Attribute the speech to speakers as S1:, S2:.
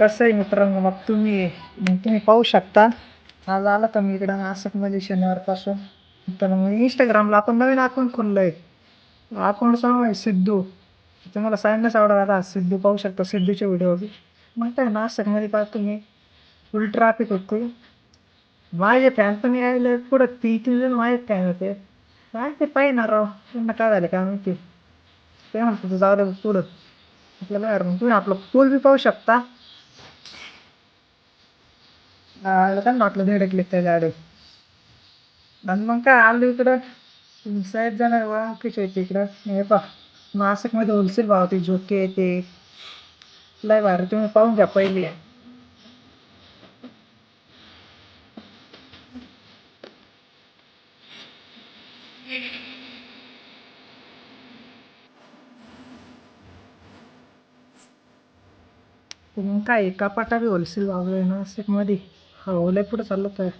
S1: कसं आहे मित्रांनो मग तुम्ही मग तुम्ही पाहू शकता. आज आला तर मी इकडं नाशिकमध्ये शनिवारपासून. तर मग इंस्टाग्रामला आपण नवीन अकाउंट खोललं आहे अकाउंट नाव आहे सिद्धू. तुम्हाला सांगण्यास आवडत आता सिद्धू पाहू शकता सिद्धूचे व्हिडिओ बी. मग काय नाशिकमध्ये पाहतो तुम्ही फुल ट्रॅफिक होतो माझे फॅन पण यायला पुढं ती तीन जण माझे फॅन होते. काय ते पाहिजे राव त्यांना काय झालं काय माहिती. ते म्हणतो जाऊ दे पुढं. आपल्याला बाहेर मग तुम्ही आपलं पूल बी पाहू शकता. त्यांना वाटलं धडकले त्या गाडी आणि मग काय आलो इकडं साहेब जण ओळखीचे होते इकडं हे पा नाशिकमध्ये होलसेल भाव ते झोके ते लय भारी तुम्ही पाहून घ्या पहिली मग काय कपाटा बी होलसेल भाव आहे नाशिकमध्ये हो लय पुढं चाललं तर.